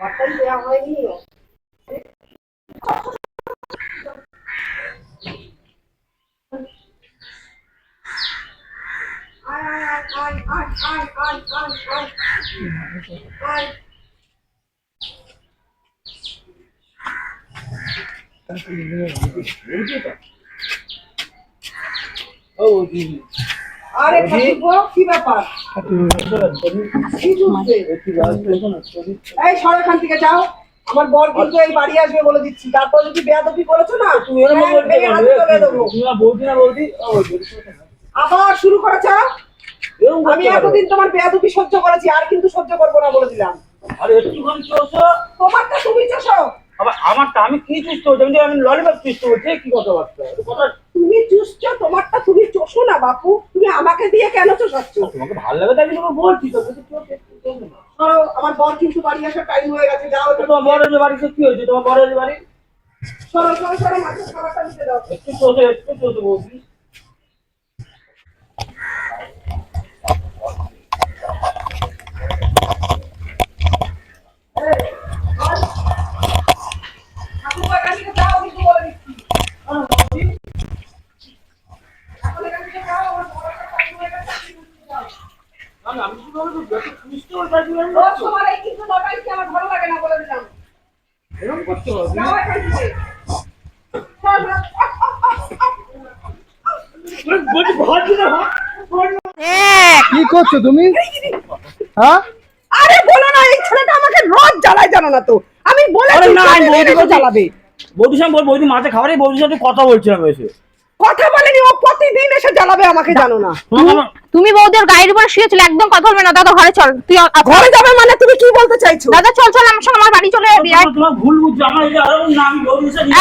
Mutton দেওয়া হয়নি Oh, dude. কি ব্যাপার? এই থেকে যাও। আমার বর কিন্তু এই বাড়ি আসবে বলে দিচ্ছি। তারপর যদি বেয়াদবি করেছ না তুমি দেবো। আবার শুরু করেছ? আমি এতদিন তোমার বেয়াদবি সহ্য করেছি আর কিন্তু সহ্য করব না বলে দিলাম। আরে একটুখানি চলছো? তোমারটা তুমি চোষো। আবার আমারটা আমি কি চুষ্ট হচ্ছে? আমি ললিপপ চুষ্ট হচ্ছে কি কথাবার্তা? কথা তুমি চুষছো তোমারটা তুমি চোষো না বাপু। তুমি আমাকে দিয়ে কেন চোষাচ্ছ? তোমাকে ভালো লাগে তাই তোমাকে বলছি তো। ধরো আমার বর কিন্তু বাড়ি আসার টাইম হয়ে গেছে যাও তো তোমার বড় যে বাড়িতে কি হয়েছে? তোমার বড় বাড়ি? সরো সরো সরো মাছের খাবারটা দিতে দাও একটু চলছে একটু চলছে বলছি ঠাকুরপো, এখান থেকে যাও কিন্তু বলে দিচ্ছি এখন এখান থেকে যাও আমার বর আসার time হয়ে গেছে, তুমি উঠতে যাও। আমি আমি কি বলব যত চুষ্ট হচ্ছে তাই তুমি রোজ তোমার এই কিন্তু নটাইছি আমার ভালো লাগে না বলে দিলাম এরকম করতে হবে যাও এখান থেকে সর, সর। বলছি ঘর দিলে হয় কি করছ তুমি? হ্যাঁ? আরে বলো না এই ছেলেটা আমাকে রোজ জ্বালায় জানো না তো। আমি বলে না, বৌদি জ্বালাবে। বৌদির সঙ্গে বল বৌদি মাঝে খাবারে বৌদির সাথে কথা বলছিলাম এসে। কথা বলেনি ও প্রতিদিন এসে জ্বালাবে আমাকে জানো না। তুমি বৌদের গাড়ির উপরে শুয়েছিল একদম কথা বলবে না দাদা ঘরে চল তুই ঘরে যাবে মানে তুমি কি বলতে চাইছো? দাদা চল চল আমার সঙ্গে আমার বাড়ি চলে যাবি ভুল বুঝছ আমার এই যে আরও না আমি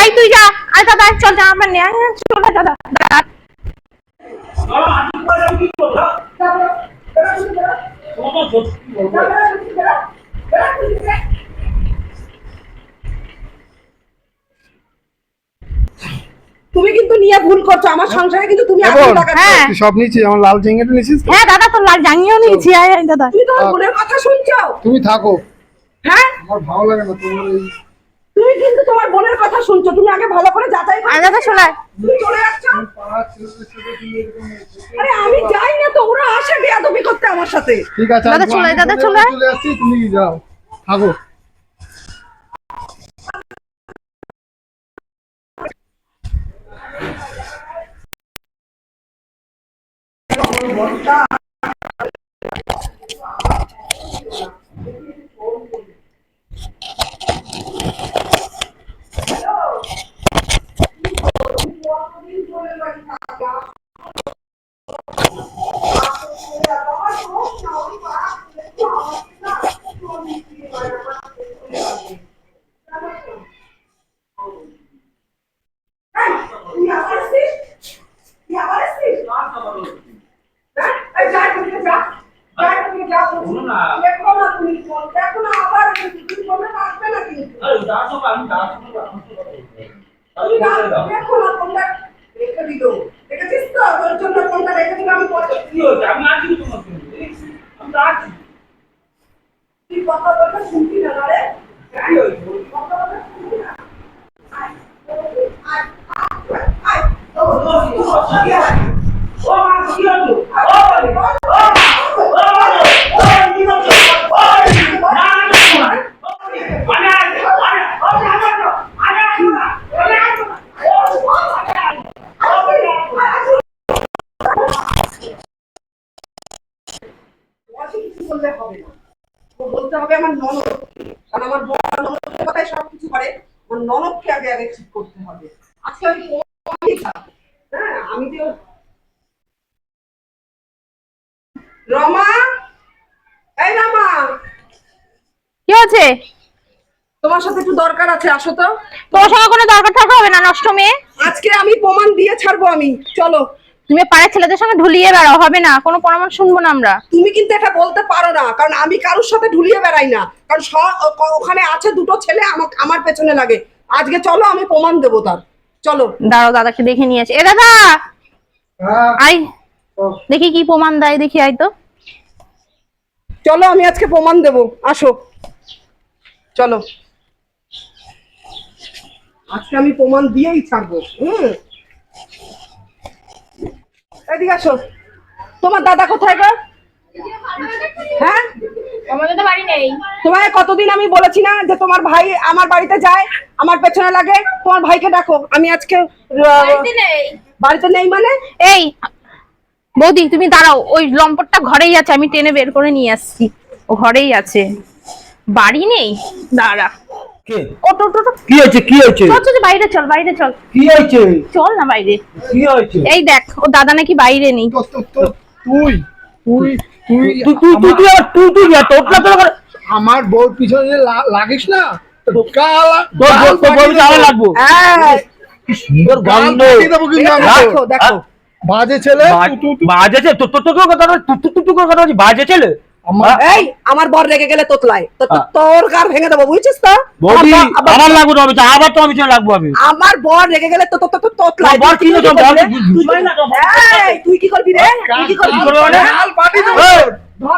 এই তুই যা আয় দাদা আয়, চল যা আমার নিয়ে চল দাদা দাদা বাবা, হাঁটু করে আমি কি করব হ্যাঁ? তোমাকে সত্যি বলব তুমি কিন্তু নিয়ে ভুল করছ আমার সংসারে কিন্তু তুমি? হ্যাঁ। সব নিচ্ছিস আমার লাল চিংড়িটা নিছিস হ্যাঁ দাদা তোর লাল জাঙ্গিও নিয়েছি দাদা। তুমি তোমার বোনের কথা শুনছো। তুমি থাকো। হ্যাঁ? আমার ভালো লাগে না তোমার এই তুমি কিন্তু তোমার বোনের কথা শুনছো তুমি আগে ভালো করে যাচাই করো। দাদা আয়। তুমি চলে যাচ্ছ আরে আমি যাই না তো ওরা আসে বেয়াদবি করতে আমার সাথে। ঠিক আছে দাদা চলে দাদা চলে। চলে আসছি তুমি যাও। থাকো। Hello. দিলো। দেখেছিস তো? তোর জন্য কোনটা রেখে দিলো, আমি কত কি হয়েছে? আমি আছি তো তোমার সঙ্গে। আমি তো আছি। তুই কথা বলতে শুনবি না না রে? হ্যাঁ? কি হয়েছে? কথা বলতে শুনবি না? আয়, আয়, আয়, আয়। ও, ও, ও, ও, কি আছে? ও মা, কি হলো? ও, বলে, ও, ও, ও, বলে, ও, কি হচ্ছে? ও, না, না, না, না। ও, বলে, আমি আছি, আমি, ও, আমি আসব না, আমি আসব না, আমি আসব না। ও, ও, আমি আসব না, ও, বলে, আমি আসব না। তোমাকে কিছু বললে হবে না। তো বলতে হবে আমার ননদ। কারণ আমার ননদের কথাই সব কিছু করে। আমার ননদকে আগে আগে ঠিক করতে হবে। আজকে আমি হ্যাঁ আমি তো রমা? এই রমা! কি হচ্ছে তোমার সাথে একটু দরকার আছে আসো তো। তোমার সঙ্গে কোনো দরকার থাকা হবে না নষ্ট মেয়ে। আজকে আমি প্রমাণ দিয়ে ছাড়বো আমি। চলো। তুমি পাড়ার ছেলেদের সঙ্গে ঢুলিয়ে বেড়াও হবে না কোনো পরামর্শ শুনব না আমরা। তুমি কিন্তু এটা বলতে পারো না কারণ আমি কারোর সাথে ঢুলিয়ে বেড়াই না কারণ স- ওখানে আছে দুটো ছেলে আমার আমার পেছনে লাগে। আজকে চলো আমি প্রমাণ দেবো তার। চলো। দাঁড়াও দাদাকে দেখে নিয়েছে এ দাদা! হ্যাঁ। আই ও, দেখি কি প্রমাণ দেয় দেখি আই তো। চলো আমি আজকে প্রমাণ দেবো। আসো। চলো। আজকে আমি প্রমাণ দিয়েই ছাড়বো। হুম। এদিকে আসো। তোমার দাদা কোথায় গো? হ্যাঁ? আমাদের তো বাড়ি নেই। তোমায় কতদিন আমি বলেছি না যে তোমার ভাই আমার বাড়িতে যায় আমার পেছনে লাগে তোমার ভাইকে ডাকো। আমি আজকে বাড়িতে নেই মানে? এই বৌদি তুমি দাঁড়াও। ওই লম্পটটা ঘরেই আছে আমি টেনে বের করে নিয়ে আসছি। ও ঘরেই আছে। বাড়ি নেই? দাঁড়া। কে? ও তো তো কি হয়েছে? কি হয়েছে? চল চল বাইরে চল বাইরে চল। কি হয়েছে? চল না বাইরে। কি হয়েছে? এই দেখ ও দাদা নাকি বাইরে নেই। তো- তো- তো- তুই তুই তুই তুই তুই তুই তুই তুই তুই তোর তোর তোর আমার বউর পিছনে লাগিস না? তোর তোর আমার লাগবো। হ্যাঁ, কি সুন্দর গন্ধ। তোর। দেখো দেখো। বাজে ছেলে? বাজ- তু- তু- তু- বাজেছে তো তো তো কথা তুই তুই তুই কথা বাজে ছেলে? এই আমার বর রেগে গেলে তোতলায়। তো তো-। তোর গার ভেঙে দেবো বুঝছিস তো? আমার লাগবো আমি আবার তো আমি চলে লাগবো আমি। বর রেগে গেলে তো তো তো- তোতলায়। বর কি তো। তুই কি করবি রে? তুই কি করবি।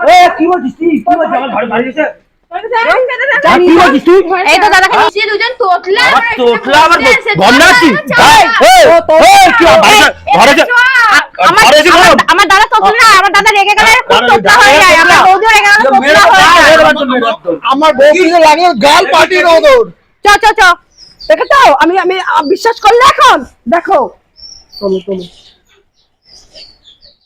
এ, কি বলছিস তুই? কি বলছিস? ঘরে বাড়ি দাদা তোতলা না আমার দাদা রেগে গেলে খুব তোতলা হয়ে যায়। আমার দাদা, বৌদিও রেগে গেলে মেরে তোতলা হয়ে দাও, যায় মেরে দাও, মেরে দাও। আমার বউ পিছনে লাগলে গাল পার্টি চ চ দেখেছ আমি আমি বিশ্বাস করলে এখন? দেখো। চলো চলো।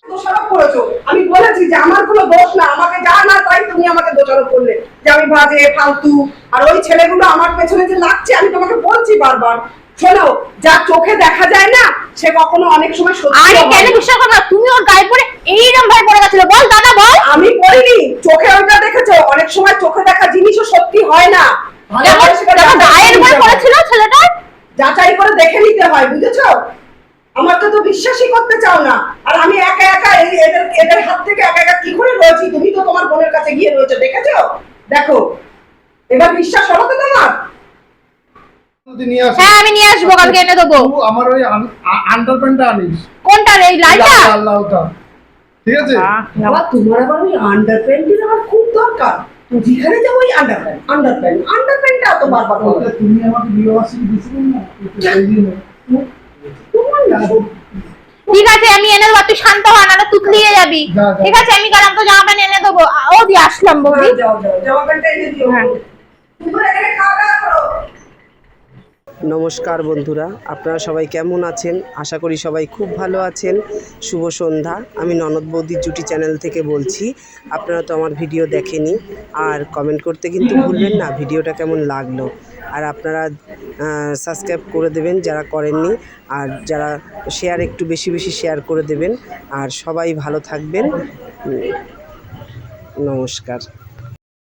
দোষারোপ করেছ। আমি বলেছি যে আমার কোনো দোষ না আমাকে যা না তাই তুমি আমাকে দোষারোপ করলে। যে আমি বাজে ফালতু আর ওই ছেলেগুলো আমার পেছনে যে লাগছে আমি তোমাকে বলছি বারবার। শোনো যা চোখে দেখা যায় না সে কখনো অনেক সময় সত্যি আরে কেন বিশ্বাস করো তুমি ওর গায়ে পড়ে এইরকম ভাবে পড়ে গেছিল। বল দাদা বল। আমি বলিনি চোখে ওইটা দেখেছ? অনেক সময় চোখে দেখা জিনিসও সত্যি হয় না। গায়ের করে উপরে পড়েছিল ছেলেটা? যাচাই করে দেখে নিতে হয় বুঝেছ? আমাকে তো বিশ্বাসই করতে চাও না। আর আমি একা একা এই এদের এদের হাত থেকে একা একা কি করে রয়েছি? তুমি তো তোমার বোনের কাছে গিয়ে রয়েছো দেখেছ? দেখো এবার বিশ্বাস হলো তো তোমার? হ্যাঁ আমি নিয়ে আসব কালকে এনে দেবো। আমার ওই আনিস। কোনটা রে লালটা? লালটা ঠিক আছে? বাবা তোমার আবার ওই আন্ডার আমার খুব দরকার। যেখানে যাব ওই under pant under pant under প্যান্টটা তো বারবার বলো। তুমি আমাকে বিয়েবাসী দিছিলে না ওটা এই জন্য। তোমার না। ঠিক আছে আমি এনে দেবো তুই শান্ত হ না তুতলিয়ে যাবি। ঠিক আছে আমি গেলাম তো জামা প্যান্ট এনে দেবো। ও দিয়ে আসলাম বৌদি। হ্যাঁ, যাও যাও জামা প্যান্টটা এনে দিও। হ্যাঁ। এখানে খাওয়া দাওয়া করো। নমস্কার বন্ধুরা, আপনারা সবাই কেমন আছেন? আশা করি সবাই খুব ভালো আছেন। শুভ সন্ধ্যা। আমি ননদ বৌদির জুটি চ্যানেল থেকে বলছি, আপনারা তো আমার ভিডিও দেখেনি, আর কমেন্ট করতে কিন্তু ভুলবেন না, ভিডিওটা কেমন লাগল। আর আপনারা সাবস্ক্রাইব করে দেবেন যারা করেননি, আর যারা শেয়ার একটু বেশি বেশি শেয়ার করে দেবেন। আর সবাই ভালো থাকবেন। নমস্কার।